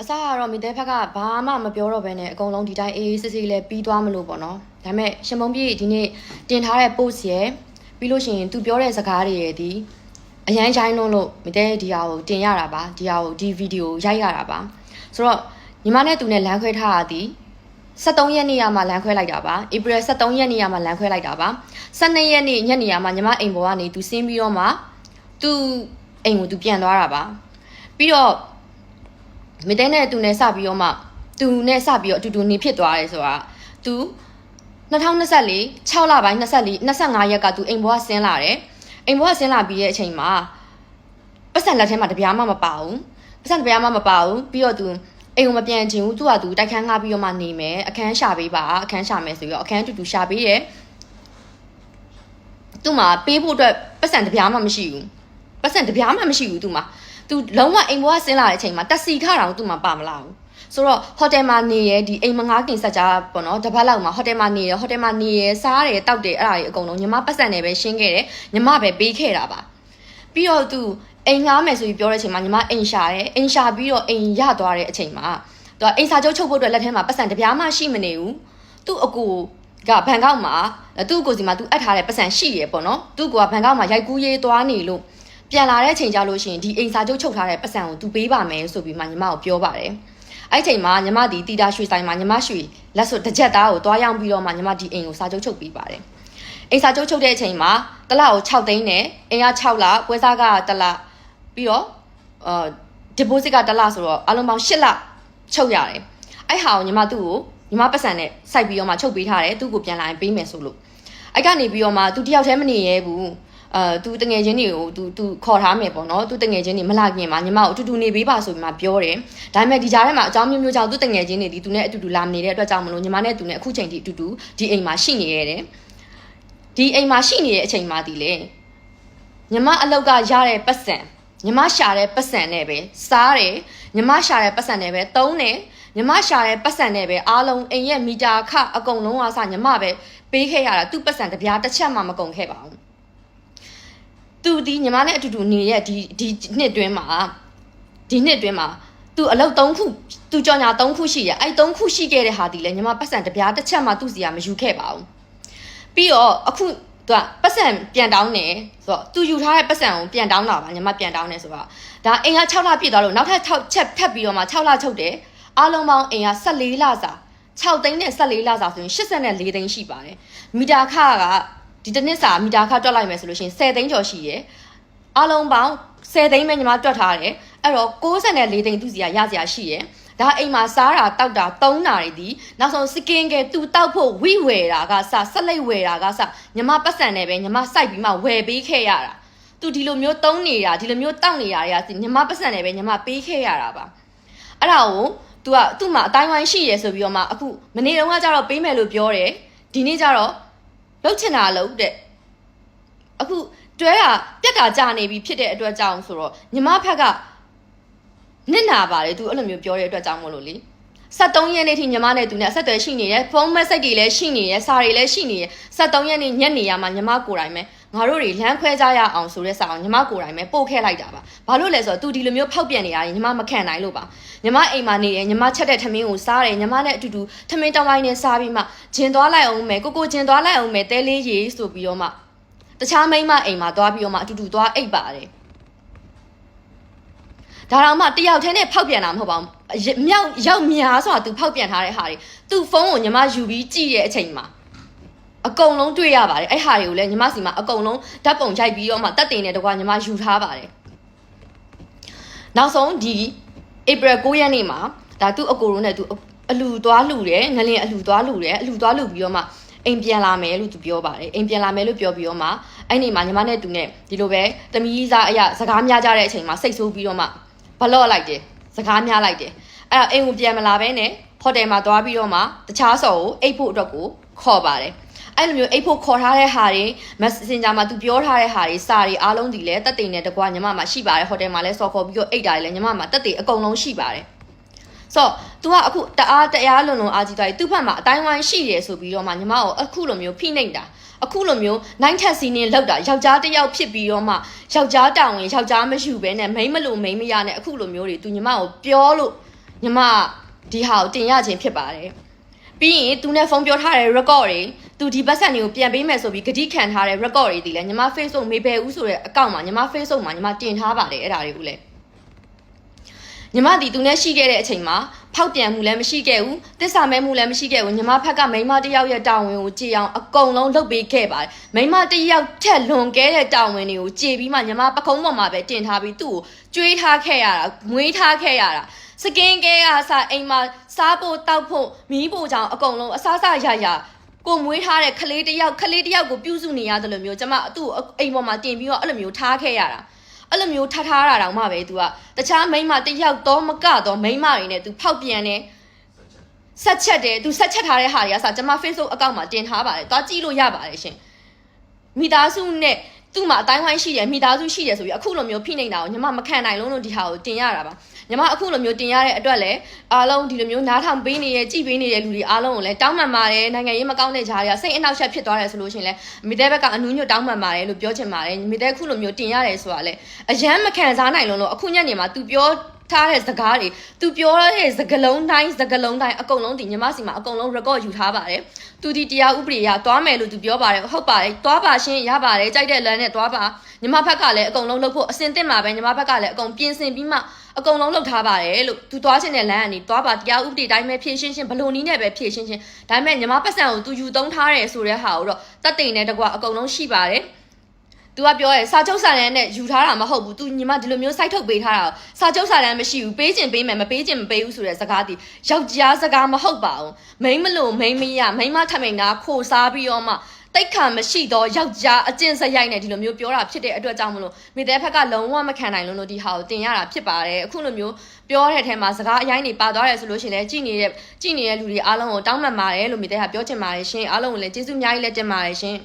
အစကတော့မိသေးဖက်ကဘာမှမပြောတော့ဘဲနဲ့အကုန်လုံးဒီတိုင်းအေးအေးဆေးဆေးလေးပြီးသွားမလို့ပေါ့နော်ဒါပေမဲ့ရှင်မုံပြည့်ဒီနေ့တင်ထားတဲ့ post ရယ်ပြီးလို့ရှိရင်သူပြောတဲ့စကားတွေရယ်ဒီအရန်ချိုင်းလုံးလို့မိသေးဒီဟာကိုတင်ရတာပါဒီဟာကိုဒီဗီဒီယိုရိုက်ရတာပါဆိုတော့ညီမနဲ့သူနဲ့လမ်းခွဲထားရသည်73ရက်နေ့ရမှာလမ်းခွဲလိုက်တာပါဧပြီ73ရက်နေ့ရမှာလမ်းခွဲလိုက်တာပါ12ရက်နေ့ညနေရမှာညီမအိမ်ပေါ်ကနေသူဆင်းပြီးတော့မှသူအိမ်ကိုသူပြန်သွားတာပါပြီးတော့ မတဲနဲ့သူနဲ့စပြီးတော့မှသူနဲ့စပြီးတော့အတူတူနေဖြစ်သွားတယ်ဆိုတာသူ2024 6လပိုင်း24 25ရက်ကသူအိမ်ဘွားဆင်းလာတယ်အိမ်ဘွားဆင်းလာပြီးတဲ့အချိန်မှာပတ်စံလက်ထဲမှာတပြားမှမပါဘူးပတ်စံတပြားမှမပါဘူးပြီးတော့သူအိမ်ကိုမပြန်ချင်ဘူးသူကသူတိုက်ခန်းငှားပြီးတော့မှနေမယ်အခန်းရှာပေးပါအခန်းရှာမယ်ဆိုပြီးတော့အခန်းတူတူရှာပေးတယ်သူ့မှာပေးဖို့အတွက်ပတ်စံတပြားမှမရှိဘူးပတ်စံတပြားမှမရှိဘူးသူ့မှာ သူလုံးဝအိမ်ဘွားဆင်းလာတဲ့အချိန်မှာတက်စီခတောင်သူ့မှာပါမလာဘူးဆိုတော့ဟိုတယ်မှာနေရဒီအိမ်မငါးကင်ဆက်ကြပေါ့နော်တစ်ပတ်လောက်မှာဟိုတယ်မှာနေရဟိုတယ်မှာနေရစားတယ်တောက်တယ်အဲ့ဒါကြီးအကုန်လုံးညီမပတ်စံနေပဲရှင်းခဲ့တယ်ညီမပဲပေးခဲ့တာပါပြီးတော့သူအိမ်ငားမယ်ဆိုပြီးပြောတဲ့အချိန်မှာညီမအိမ်ရှာတယ်အိမ်ရှာပြီးတော့အိမ်ရသွားတဲ့အချိန်မှာသူကအိမ်စာချုပ်ချုပ်ဖို့အတွက်လက်ထဲမှာပတ်စံတစ်ပြားမှရှိမနေဘူးသူ့အကူကဘန်ကောက်မှာသူ့ကိုယ်စီမှာသူအပ်ထားတဲ့ပတ်စံရှိရပေါ့နော်သူ့ကိုကဘန်ကောက်မှာရိုက်ကူးရေးသွားနေလို့ ပြန်လာတဲ့အချိန်ကြလို့ရှိရင်ဒီအိမ်စာချုပ်ချုပ်ထားတဲ့ပတ်စံကိုသူပေးပါမယ်ဆိုပြီးမှညီမကိုပြောပါတယ်အဲ့ချိန်မှာညီမဒီတီတာရွှေဆိုင်မှာညီမရွှေလက်စွပ်တစ်ချက်သားကိုတွားရောက်ပြီးတော့မှညီမဒီအိမ်ကိုစာချုပ်ချုပ်ပေးပါတယ်အိမ်စာချုပ်ချုပ်တဲ့အချိန်မှာတစ်လကို6သိန်းနဲ့အိမ်က6လပွဲစားကတစ်လပြီးတော့အာ deposit ကတစ်လဆိုတော့အလုံးပေါင်း8လချုပ်ရတယ်အဲ့ဟာကိုညီမသူ့ကိုညီမပတ်စံနဲ့စိုက်ပြီးတော့မှချုပ်ပေးထားတယ်သူ့ကိုပြန်လာရင်ပေးမယ်ဆိုလို့အဲ့ကနေပြီးတော့မှသူတယောက်တည်းမနေရဲဘူး အာသူတငယ်ချင်းတွေကိုသူသူခေါ်ထားမယ်ပေါ့နော်သူတငယ်ချင်းတွေမလာခင်မှာညီမကိုအတူတူနေပေးပါဆိုပြီးမှပြောတယ်ဒါပေမဲ့ဒီကြားထဲမှာအကြောင်းမျိုးမျိုးကြောင့်သူတငယ်ချင်းတွေဒီသူနဲ့အတူတူလာမနေတဲ့အတွက်ကြောင့်မလို့ညီမနဲ့သူနဲ့အခုချိန်ထိအတူတူဒီအိမ်မှာရှိနေရတယ်ဒီအိမ်မှာရှိနေတဲ့အချိန်မှာဒီလေညီမအလောက်ကရတဲ့ပတ်စံညီမရှာတဲ့ပတ်စံနဲ့ပဲစားတယ်ညီမရှာတဲ့ပတ်စံနဲ့ပဲတုံးတယ်ညီမရှာတဲ့ပတ်စံနဲ့ပဲအားလုံးအိမ်ရဲ့မီတာခအကုန်လုံးအားစညီမပဲပေးခဲ့ရတာသူ့ပတ်စံတစ်ပြားတစ်ချက်မှမကုန်ခဲ့ပါဘူး သူဒီညီမနဲ့အတူတူနေရဲ့ဒီဒီနှစ်တွင်းမှာဒီနှစ်တွင်းမှာသူအလုပ်၃ခုသူကြော်ညာ၃ခုရှိရဲ့အဲ့၃ခုရှိခဲ့တဲ့ဟာဒီလေညီမပတ်စံတစ်ပြားတစ်ချက်မှသူ့စီကမယူခဲ့ပါဘူးပြီးတော့အခုသူကပတ်စံပြန်တောင်းတယ်ဆိုတော့သူယူထားတဲ့ပတ်စံကိုပြန်တောင်းတာပါညီမပြန်တောင်းတယ်ဆိုတော့ဒါအိမ်က6လပြည့်သွားလို့နောက်ထပ်6ချက်ထပ်ပြီးတော့မှ6လချုပ်တယ်အားလုံးပေါင်းအိမ်က14လစာ6သိန်းနဲ့14လစာဆိုရင်84သိန်းရှိပါတယ်မီတာခက ဒီတစ်နှစ်စာမီတာခတွက်လိုက်မယ်ဆိုလို့ရှိရင်10သိန်းကျော်ရှိရယ်အားလုံးပေါင်း10သိန်းပဲညီမတွက်ထားတယ်အဲ့တော့64သိန်းသူစီကရစရာရှိရယ်ဒါအိမ်မှာစားတာတောက်တာသုံးတာတွေဒီနောက်ဆုံးစကင်ကဲသူတောက်ဖို့ဝိဝယ်တာကစဆက်လိုက်ဝယ်တာကစညီမပတ်စံနဲ့ပဲညီမစိုက်ပြီးမှဝယ်ပေးခဲ့ရတာသူဒီလိုမျိုးသုံးနေတာဒီလိုမျိုးတောက်နေတာတွေကညီမပတ်စံနဲ့ပဲညီမပေးခဲ့ရတာပါအဲ့ဒါကို तू ကသူ့မှာအတိုင်းဝိုင်းရှိရယ်ဆိုပြီးတော့မှအခုမနေ့တုန်းကကျတော့ပေးမယ်လို့ပြောတယ်ဒီနေ့ကျတော့ လှုပ်ချင်တာလှုပ်တဲ့အခုတွဲတာပြက်တာကြာနေပြီဖြစ်တဲ့အတွက်ကြောင့်ဆိုတော့ညီမဖက်ကနစ်နာပါတယ် तू အဲ့လိုမျိုးပြောတဲ့အတွက်ကြောင့်မို့လို့လေ 73ရက်နေ့ထိညီမနဲ့သူနဲ့အဆက်အသွယ်ရှိနေတယ်ဖုန်းမက်ဆေ့တွေလည်းရှိနေတယ်စာတွေလည်းရှိနေတယ်73ရက်နေ့ညနေရမှာညီမကိုယ်တိုင်ပဲငါတို့တွေလမ်းခွဲကြရအောင်ဆိုတဲ့စာအောင်ညီမကိုယ်တိုင်ပဲပို့ခဲ့လိုက်တာပါဘာလို့လဲဆိုတော့ तू ဒီလိုမျိုးဖောက်ပြန်နေရတယ်ညီမမခံနိုင်လို့ပါညီမအိမ်မှာနေတယ်ညီမချက်တဲ့ထမင်းကိုစားတယ်ညီမနဲ့အတူတူထမင်းတောင်းပိုင်းနဲ့စားပြီးမှဂျင်သွားလိုက်အောင်မယ်ကိုကိုဂျင်သွားလိုက်အောင်မယ်တဲလေးရေဆိုပြီးတော့မှတခြားမိန်းမအိမ်မှာသွားပြီးတော့မှအတူတူသွားအိပ်ပါတယ် ဒါတော့မှတယောက်တည်းနဲ့ဖောက်ပြန်တာမဟုတ်ပါဘူးအရမြောက်ရောက်များဆိုတာ तू ဖောက်ပြန်ထားတဲ့ဟာတွေ तू ဖုန်းကိုညီမယူပြီးကြည့်တဲ့အချိန်မှာအကုန်လုံးတွေ့ရပါတယ်အဲ့ဟာတွေကိုလည်းညီမစီမှာအကုန်လုံးဓာတ်ပုံရိုက်ပြီးတော့မှတက်တင်တဲ့တကွာညီမယူထားပါတယ်နောက်ဆုံးဒီ April 9ရက်နေ့မှာဒါသူ့အကိုရုံးနဲ့သူအလူသွားလူတယ်ငလင်အလူသွားလူတယ်အလူသွားလူပြီးတော့မှအိမ်ပြန်လာမယ်လို့သူပြောပါတယ်အိမ်ပြန်လာမယ်လို့ပြောပြီးတော့မှအဲ့ဒီမှာညီမနဲ့သူနဲ့ဒီလိုပဲတမီးစားအရာစကားများကြတဲ့အချိန်မှာစိတ်ဆိုးပြီးတော့မှ ဘလော့လိုက်တယ်စကားများလိုက်တယ်အဲ့တော့အိမ်ကိုပြန်မလာဘဲနဲ့ဟိုတယ်မှာသွားပြီးတော့မှတခြားဆော်ကိုအိတ်ဖို့အတွက်ကိုခေါ်ပါတယ်အဲ့လိုမျိုးအိတ်ဖို့ခေါ်ထားတဲ့ဟာတွေ Messenger မှာသူပြောထားတဲ့ဟာတွေစာတွေအားလုံးဒီလဲတက်တင်တဲ့တကွာညီမမှာရှိပါတယ်ဟိုတယ်မှာလဲဆော်ခေါ်ပြီးတော့အိတ်တာတွေလဲညီမမှာတက်တင်အကုန်လုံးရှိပါတယ် ဆိုတော့ तू ကအခုတအားတရားလွန်လွန်အားကြီးသွားပြီသူ့ဘက်မှာအတိုင်းဝိုင်းရှိတယ်ဆိုပြီးတော့မှညီမကိုအခုလိုမျိုးဖိနှိပ်တာအခုလိုမျိုးနိုင်ထက်စီးနေလောက်တာယောက်ျားတစ်ယောက်ဖြစ်ပြီးတော့မှယောက်ျားတောင်းရင်ယောက်ျားမရှိဘဲနဲ့မိန်းမလို့မိန်းမရနဲ့အခုလိုမျိုးတွေ तू ညီမကိုပြောလို့ညီညီမဒီဟာကိုတင်ရခြင်းဖြစ်ပါတယ်ပြီးရင်သူနဲ့ဖုန်းပြောထားတဲ့ record တွေသူဒီပတ်စံတွေကိုပြန်ပေးမယ်ဆိုပြီးဂတိခံထားတဲ့ record တွေဒီလဲညီမ Facebook မေဘယ်ဦးဆိုတဲ့အကောင့်မှာညီမ Facebook မှာညီမတင်ထားပါတယ်အဲ့ဒါတွေကိုလည်း ညီမဒီသူနဲ့ရှိခဲ့တဲ့အချိန်မှာဖောက်ပြန်မှုလည်းမရှိခဲ့ဘူးတစ္ဆာမဲမှုလည်းမရှိခဲ့ဘူးညီမဖက်ကမိန်းမတစ်ယောက်ရဲ့တာဝန်ကိုကြည်အောင်အကုန်လုံးလုပ်ပေးခဲ့ပါတယ်မိန်းမတစ်ယောက်ထက်လွန်ခဲ့တဲ့တာဝန်တွေကိုကြည်ပြီးမှညီမပကုံးပေါ်မှာပဲတင်ထားပြီးသူ့ကိုကြွေးထားခဲ့ရတာမွေးထားခဲ့ရတာစကင်ကဲအားစအိမ်မှာစားဖို့တောက်ဖို့မီးဖို့ကြောင့်အကုန်လုံးအစားစားရရကိုမွေးထားတဲ့ခလေးတစ်ယောက်ခလေးတစ်ယောက်ကိုပြုစုနေရတယ်လို့မျိုးကျမသူ့ကိုအိမ်ပေါ်မှာတင်ပြီးတော့အဲ့လိုမျိုးထားခဲ့ရတာ အဲ့လိုမျိုးထားထားတာတောင်မှပဲ तू ကတခြားမိန်းမတစ်ယောက်တော့မကတော့မိန်းမတွေနဲ့ तू ဖောက်ပြန်နေဆက်ချက်တယ် तू ဆက်ချက်ထားတဲ့ဟာတွေကစကျမ Facebook အကောင့်မှာတင်ထားပါတယ်သွားကြည့်လို့ရပါတယ်ရှင်မိသားစုနဲ့သူ့မှာအတိုင်းဝိုင်းရှိတယ်မိသားစုရှိတယ်ဆိုပြီးအခုလိုမျိုးဖိနေတာကိုညီမမခံနိုင်လုံးလို့ဒီဟာကိုတင်ရတာပါ ညီမအခုလိုမျိုးတင်ရတဲ့အတွက်လည်းအားလုံးဒီလိုမျိုးနားထောင်ပေးနေတဲ့ကြည်ပေးနေတဲ့လူတွေအားလုံးကိုလည်းတောင်းပန်ပါတယ်နိုင်ငံရေးမကောင်းတဲ့ဂျားတွေကစိတ်အနှောက်အယှက်ဖြစ်သွားတယ်ဆိုလို့ရှိရင်လည်းမိတဲ့ဘက်ကအနူးညွတ်တောင်းပန်ပါတယ်လို့ပြောချင်ပါတယ်မိတဲ့အခုလိုမျိုးတင်ရတယ်ဆိုတာလည်းအယမ်းမခံစားနိုင်လုံးလို့အခုညနေမှာ तू ပြောထားတဲ့စကားတွေသူပြောတဲ့စကလုံးတိုင်းစကလုံးတိုင်းအကုန်လုံးဒီညီမစီမှာအကုန်လုံး record ယူထားပါတယ်သူဒီတရားဥပဒေရသွားမယ်လို့သူပြောပါတယ်ဟုတ်ပါတယ်သွားပါရှင်းရပါတယ်ကြိုက်တဲ့လမ်းနဲ့သွားပါညီမဘက်ကလည်းအကုန်လုံးလုပ်ဖို့အစင်တင်မှာပဲညီမဘက်ကလည်းအကုန်ပြင်ဆင်ပြီးမှ အကုန်လုံးလုပ်ထားပါတယ်လို့သူသွားချင်တဲ့လမ်းကနေသွားပါတရားဥပဒေတိုင်းပဲဖြည့်ရှင်းရှင်းဘလို့နီးနဲ့ပဲဖြည့်ရှင်းရှင်းဒါပေမဲ့ညီမပတ်စံကိုသူယူသုံးထားတယ်ဆိုတဲ့ဟာကိုတော့တတ်တိန်နဲ့တကွအကုန်လုံးရှိပါတယ်။ तू ကပြောရဲစာချုပ်စာတမ်းနဲ့ယူထားတာမဟုတ်ဘူး तू ညီမဒီလိုမျိုး site ထုတ်ပေးထားတာစာချုပ်စာတမ်းမရှိဘူးပေးခြင်းပေးမယ်မပေးခြင်းမပေးဘူးဆိုတဲ့စကားဒီယောက်ျားစကားမဟုတ်ပါဘူးမိန်းမလို့မိန်းမရမိန်းမထမိန်နာခိုစားပြီးတော့မှ တိတ်ခါမရှိတော့ယောက်ျားအကျင့်စရိုက်နဲ့ဒီလိုမျိုးပြောတာဖြစ်တဲ့အတွက်ကြောင့်မလို့မိတဲ့ဖက်ကလုံးဝမခံနိုင်လို့လို့ဒီဟာကိုတင်ရတာဖြစ်ပါတယ်အခုလိုမျိုးပြောတဲ့အထက်မှာစကားအရင်နေပါသွားတယ်ဆိုလို့ရှိရင်လည်းကြည်နေတဲ့ကြည်နေတဲ့လူတွေအားလုံးကိုတောင်းပန်ပါတယ်လို့မိတဲ့ဟာပြောချင်ပါတယ်ရှင်အားလုံးကိုလည်းကျေးဇူးအများကြီးလက်တင်ပါတယ်ရှင်